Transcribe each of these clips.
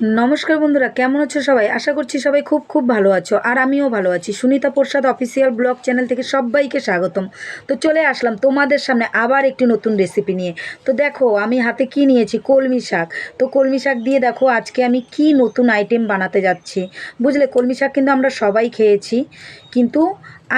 নমস্কার বন্ধুরা, কেমন আছো সবাই? আশা করছি সবাই খুব খুব ভালো আছো, আর আমিও ভালো আছি। Sunita Prasad official blog channel থেকে সবাইকে স্বাগতম। তো চলে আসলাম তোমাদের সামনে আবার একটি নতুন রেসিপি নিয়ে। তো দেখো, আমি হাতে কি নিয়েছি? কলমি শাক। তো কলমি শাক দিয়ে দেখো, আজকে আমি কি নতুন আইটেম বানাতে যাচ্ছি। বুঝলে, কলমি শাক কিন্তু আমরা সবাই খেয়েছি, কিন্তু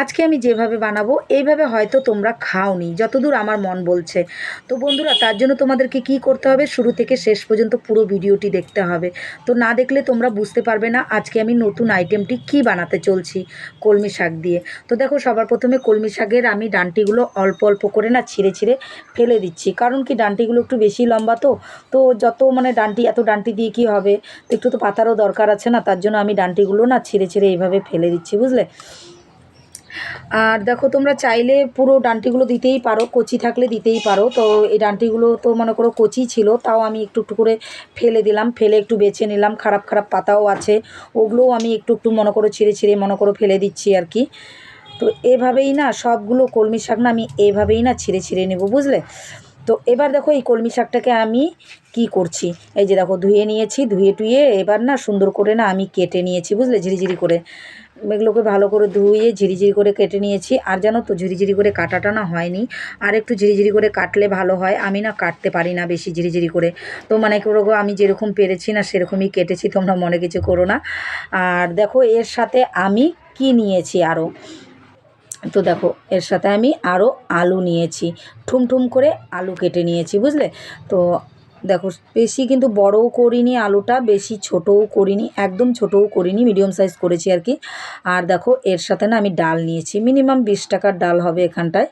আজকে আমি যেভাবে বানাবো, এইভাবে হয়তো তোমরা খাওনি, যতদূর আমার মন বলছে। তো বন্ধুরা, তার জন্য তোমাদেরকে কি করতে হবে? শুরু থেকে শেষ পর্যন্ত পুরো ভিডিওটি দেখতে হবে। তো না দেখলে তোমরা বুঝতে পারবে না আজকে আমি নতুন আইটেমটি কি বানাতে চলছি কলমি শাক দিয়ে। তো দেখো, সবার প্রথমে কলমি শাকের আমি ডান্টিগুলো অল্প অল্প করে না ছিঁড়ে ছিঁড়ে ফেলে দিচ্ছি। কারণ কি, ডান্টিগুলো একটু বেশি লম্বা তো তো যত মানে ডান্টি, এত ডান্টি দিয়ে কি হবে? একটু তো পাতারও দরকার আছে না, তার জন্য আমি ডান্টিগুলো না ছিঁড়ে ছিঁড়ে এইভাবে ফেলে দিচ্ছি, বুঝলে? আর দেখো, তোমরা চাইলে পুরো ডান্টিগুলো দিতেই পারো, কচি থাকলে দিতেই পারো। তো এই ডান্টিগুলো তো মনে করো কচি ছিল, তাও আমি একটু একটু করে ফেলে দিলাম, ফেলে একটু বেছে নিলাম। খারাপ খারাপ পাতাও আছে, ওগুলোও আমি একটু একটু মনে করো ছিঁড়ে ছিঁড়ে মনে করো ফেলে দিচ্ছি আর কি। তো এভাবেই না সবগুলো কলমি শাক না আমি এভাবেই না ছিঁড়ে ছিঁড়ে নেব, বুঝলে? তো এবার দেখো এই কলমি শাকটাকে আমি কি করছি? এই যে দেখো, ধুয়ে নিয়েছি, ধুয়ে টুয়ে এবার না সুন্দর করে না আমি কেটে নিয়েছি, বুঝলে? ঝিরিঝিরি করে। এগুলোকে ভালো করে ধুয়ে ঝিরিঝিরি করে কেটে নিয়েছি। আর জানো তো, ঝিরিঝিরি করে কাটাটা না হয়নি। আর একটু ঝিরিঝিরি করে কাটলে ভালো হয়। আমি না কাটতে পারি না বেশি ঝিরিঝিরি করে। তো মানে করো আমি যেরকম পেরেছি না সেরকমই কেটেছি, তোমরা মনে কিছু করো না। আর দেখো, এর সাথে আমি কি নিয়েছি আরও তো দেখো, এর সাথে আমি আরও আলু নিয়েছি। ঠুমঠুম করে আলু কেটে নিয়েছি, বুঝলে? তো দেখো, বেশি কিন্তু বড়ও করিনি, আলুটা বেশি ছোটও করিনি, একদম ছোটও করিনি মিডিয়াম সাইজ করেছি আর কি। আর দেখো, এর সাথে না আমি ডাল নিয়েছি মিনিমাম বিশ টাকার ডাল হবে এখানটায়।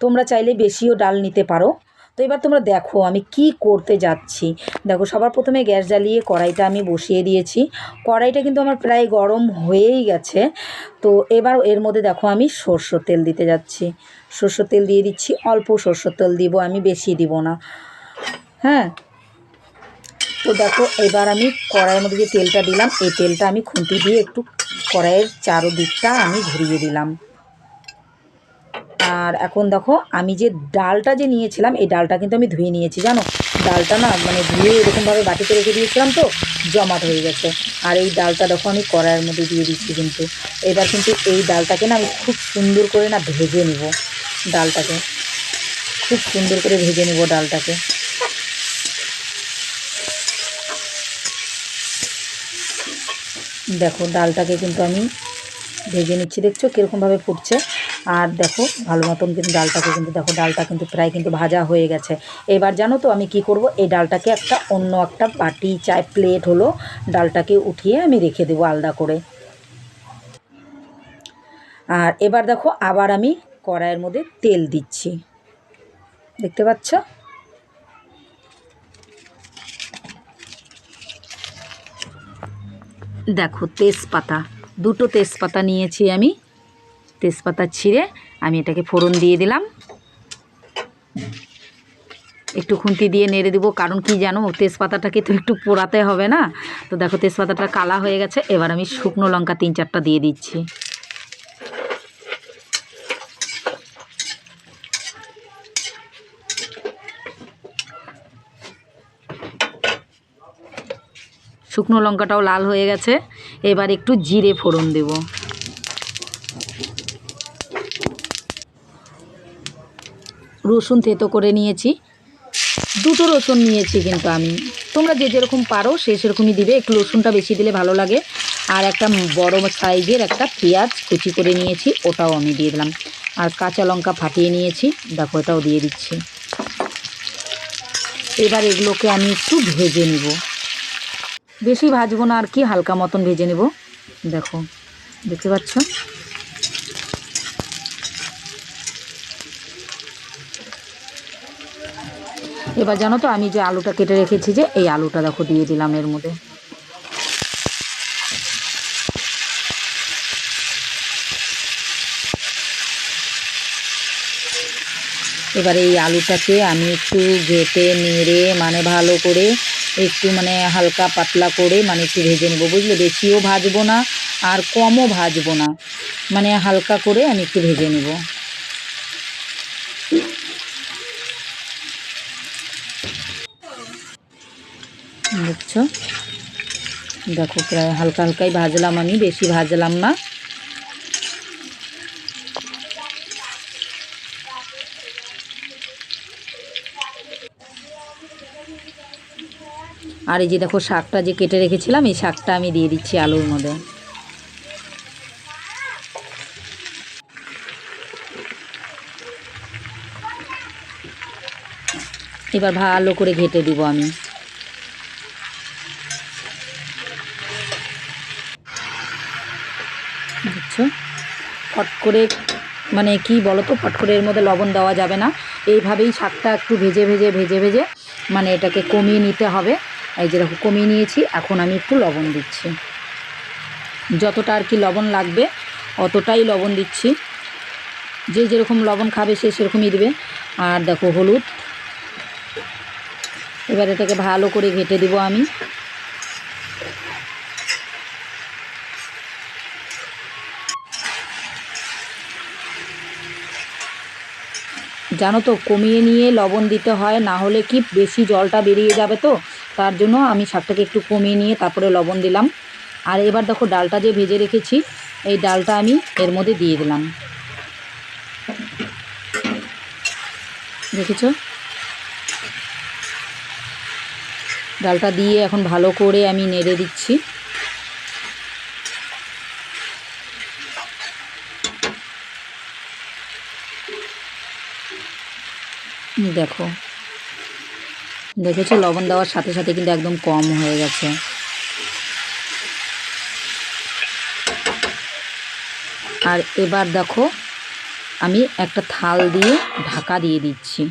তোমরা চাইলে বেশিও ডাল নিতে পারো। তো এবার তোমরা দেখো, আমি কি করতে যাচ্ছি। দেখো, সবার প্রথমে গ্যাস জ্বালিয়ে কড়াইটা আমি বসিয়ে দিয়েছি। কড়াইটা কিন্তু আমার প্রায় গরম হয়েই গেছে। তো এবার এর মধ্যে দেখো, আমি সর্ষের তেল দিতে যাচ্ছি। সর্ষের তেল দিয়ে দিচ্ছি, অল্প সর্ষের তেল দিব, আমি বেশি দিব না। হ্যাঁ। তো দেখো, এবার আমি কড়াইয়ের মধ্যে যে তেলটা দিলাম, এই তেলটা আমি খুন্তি দিয়ে একটু কড়াইয়ের চারোদিকটা আমি ঘুরিয়ে দিলাম। আর এখন দেখো, আমি যে ডালটা যে নিয়েছিলাম, এই ডালটা কিন্তু আমি ধুয়ে নিয়েছি, জানো? ডালটা না মানে ধুয়ে এরকমভাবে বাটিতে রেখে দিয়েছিলাম তো, জমাট হয়ে গেছে। আর এই ডালটা দেখো, আমি কড়াইয়ের মধ্যে দিয়ে দিচ্ছি কিন্তু। এবার কিন্তু এই ডালটাকে না আমি খুব সুন্দর করে না ভেজে নিব, ডালটাকে। খুব সুন্দর করে ভেজে নেব ডালটাকে। দেখো, ডালটাকে কিন্তু আমি ভেজে নিচ্ছি। দেখছ কীরকমভাবে ফুটছে? আর দেখো, ভালো মতন কিন্তু ডালটাকে কিন্তু দেখো, ডালটা কিন্তু প্রায় কিন্তু ভাজা হয়ে গেছে। এবার জানো তো আমি কি করব? এই ডালটাকে একটা অন্য একটা বাটি চায়, প্লেট হলো, ডালটাকে উঠিয়ে আমি রেখে দেবো আলাদা করে। আর এবার দেখো, আবার আমি কড়াইয়ের মধ্যে তেল দিচ্ছি। দেখতে পাচ্ছ? দেখো, তেজপাতা। দুটো তেজপাতা নিয়েছি আমি। তেজপাতা ছিঁড়ে আমি এটাকে ফোড়ন দিয়ে দিলাম। একটু খুন্তি দিয়ে নেড়ে দেবো, কারণ কি জানো, তেজপাতাটাকে তো একটু পোড়াতে হবে না। তো দেখো, তেজপাতাটা কালা হয়ে গেছে, এবার আমি শুকনো লঙ্কা তিন চারটা দিয়ে দিচ্ছি। শুকনো লঙ্কাটাও লাল হয়ে গেছে। এবার একটু জিরে ফোড়ন দেব। রসুন থেতো করে নিয়েছি। দুটো রসুন নিয়েছি কিন্তু আমি। তোমরা যে যেরকম পারো সে সেরকমই দিবে। একটু রসুনটা বেশি দিলে ভালো লাগে। আর একটা বড় সাইজের একটা পেঁয়াজ কুচি করে নিয়েছি, ওটাও আমি দিয়ে দিলাম। আর কাঁচা লঙ্কা ফাটিয়ে নিয়েছি, দেখো এটাও দিয়ে দিচ্ছি। এবার এগুলোকে আমি একটু ভেজে নিব। বেশি ভাজবো না আর কি, হালকা মতন ভেজে নেব। দেখো, দেখতে পাচ্ছ? এবার জানো তো, আমি যে আলুটা কেটে রেখেছি যে, এই আলুটা দেখো দিয়ে দিলাম এর মধ্যে। এবার এই আলুটাকে আমি একটু ঘেটে, নেড়ে মানে ভালো করে একটু মানে হালকা পাতলা করে মানে একটু ভেজে নেব, বুঝলে? বেশিও ভাজবো না আর কমও ভাজবো না। মানে হালকা করে আমি একটু ভেজে নেব। দেখছ? দেখো, প্রায় হালকা হালকাই ভাজলাম আমি, বেশি ভাজলাম না। আর এই যে দেখো শাকটা যে কেটে রেখেছিলাম, এই শাকটা আমি দিয়ে দিচ্ছি আলুর মধ্যে। এবার ভালো করে ঘেটে দিব আমি। বুঝছ? ফট করে মানে কি বলো তো ফট করে এর মধ্যে লবণ দেওয়া যাবে না। এইভাবেই শাকটা একটু ভেজে ভেজে ভেজে ভেজে মানে এটাকে কমিয়ে নিতে হবে। এই যে দেখো, কমিয়ে নিয়েছি, এখন আমি একটু লবণ দিচ্ছি। যতটা আর কি লবণ লাগবে, অতটাই লবণ দিচ্ছি। যে যেরকম লবণ খাবে, সে সেরকমই দেবে। আর দেখো, হলুদ। এবার এটাকে ভালো করে ঘেটে দেবো আমি। জানো তো, কমিয়ে নিয়ে লবণ দিতে হয়, না হলে কি বেশি জলটা বেরিয়ে যাবে তো? তার জন্য আমি শাকটাকে একটু কমিয়ে নিয়ে তারপরে লবণ দিলাম। আর এবার দেখো ডালটা যে ভেজে রেখেছি, এই ডালটা আমি এর মধ্যে দিয়ে দিলাম। দেখেছ? ডালটা দিয়ে এখন ভালো করে আমি নেড়ে দিচ্ছি। দেখো। দেখেছ, লবণ দেওয়ার সাথে সাথে কিন্তু একদম কম হয়ে গেছে। আর এবার দেখো, আমি একটা থাল দিয়ে ঢাকা দিয়ে দিচ্ছি।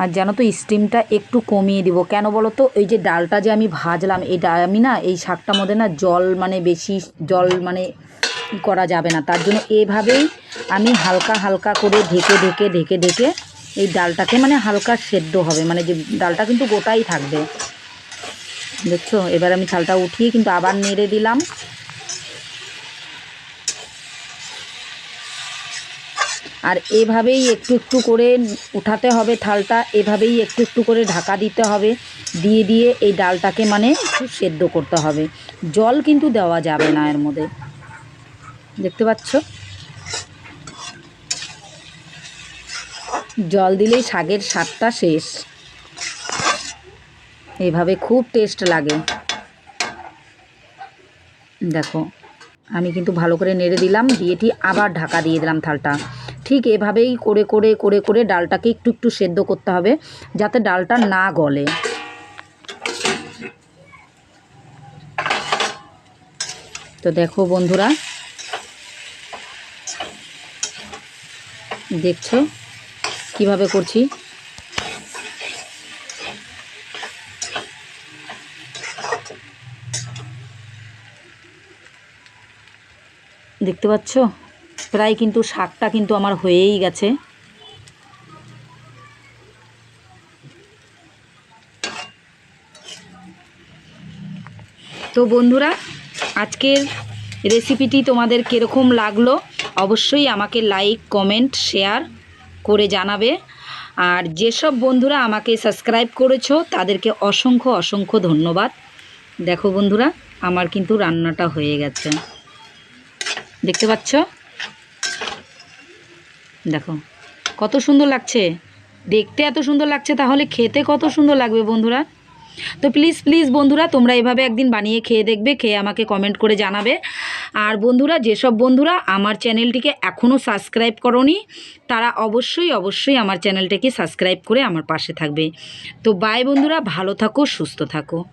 আর জানো তো স্টিমটা একটু কমিয়ে দিব। কেন বলো তো, এই যে ডালটা যে আমি ভাজলাম, এই আমি না, এই শাকটার মধ্যে না জল মানে বেশি, জল মানে করা যাবে না। তার জন্য এভাবেই আমি হালকা হালকা করে ঢেকে ঢেকে ঢেকে ঢেকে এই ডালটাকে মানে হালকা সেদ্ধ হবে। মানে যে ডালটা কিন্তু গোটাই থাকবে। দেখছ? এবার আমি থালটা উঠিয়ে কিন্তু আবার নেড়ে দিলাম। আর এভাবেই একটু একটু করে উঠাতে হবে থালটা। এভাবেই একটু একটু করে ঢাকা দিতে হবে। দিয়ে দিয়ে এই ডালটাকে মানে সেদ্ধ করতে হবে। জল কিন্তু দেওয়া যাবে না এর মধ্যে। দেখতে পাচ্ছ? জল দিলেই শাকের স্বাদটা শেষ। এইভাবে খুব টেস্ট লাগে। দেখো, আমি কিন্তু ভালো করে নেড়ে দিলাম দিয়েটি আবার ঢাকা দিয়ে দিলাম থালটা। ঠিক এভাবেই করে করে করে করে ডালটাকে একটু একটু সেদ্ধ করতে হবে, যাতে ডালটা না গলে। তো দেখো বন্ধুরা, দেখছ? কীভাবে করছি? দেখতে পাচ্ছ? প্রায় কিন্তু শাকটা কিন্তু আমার হয়েই গেছে। তো বন্ধুরা, আজকের রেসিপিটি তোমাদের কীরকম লাগল? অবশ্যই আমাকে লাইক কমেন্ট শেয়ার করে জানাবে। আর যেসব বন্ধুরা আমাকে সাবস্ক্রাইব করেছ, তাদেরকে অসংখ্য অসংখ্য ধন্যবাদ। দেখো বন্ধুরা, আমার কিন্তু রান্নাটা হয়ে গেছে। দেখতে পাচ্ছ? দেখো, কত সুন্দর লাগছে। দেখতে এত সুন্দর লাগছে, তাহলে খেতে কত সুন্দর লাগবে বন্ধুরা। তো প্লিজ প্লিজ বন্ধুরা, তোমরা এভাবে একদিন বানিয়ে খেয়ে দেখবে, খেয়ে আমাকে কমেন্ট করে জানাবে। আর বন্ধুরা, যেসব বন্ধুরা আমার চ্যানেলটিকে এখনও সাবস্ক্রাইব করনি, তারা অবশ্যই অবশ্যই আমার চ্যানেলটাকে সাবস্ক্রাইব করে আমার পাশে থাকবে। তো বাই বন্ধুরা, ভালো থাকো, সুস্থ থাকো।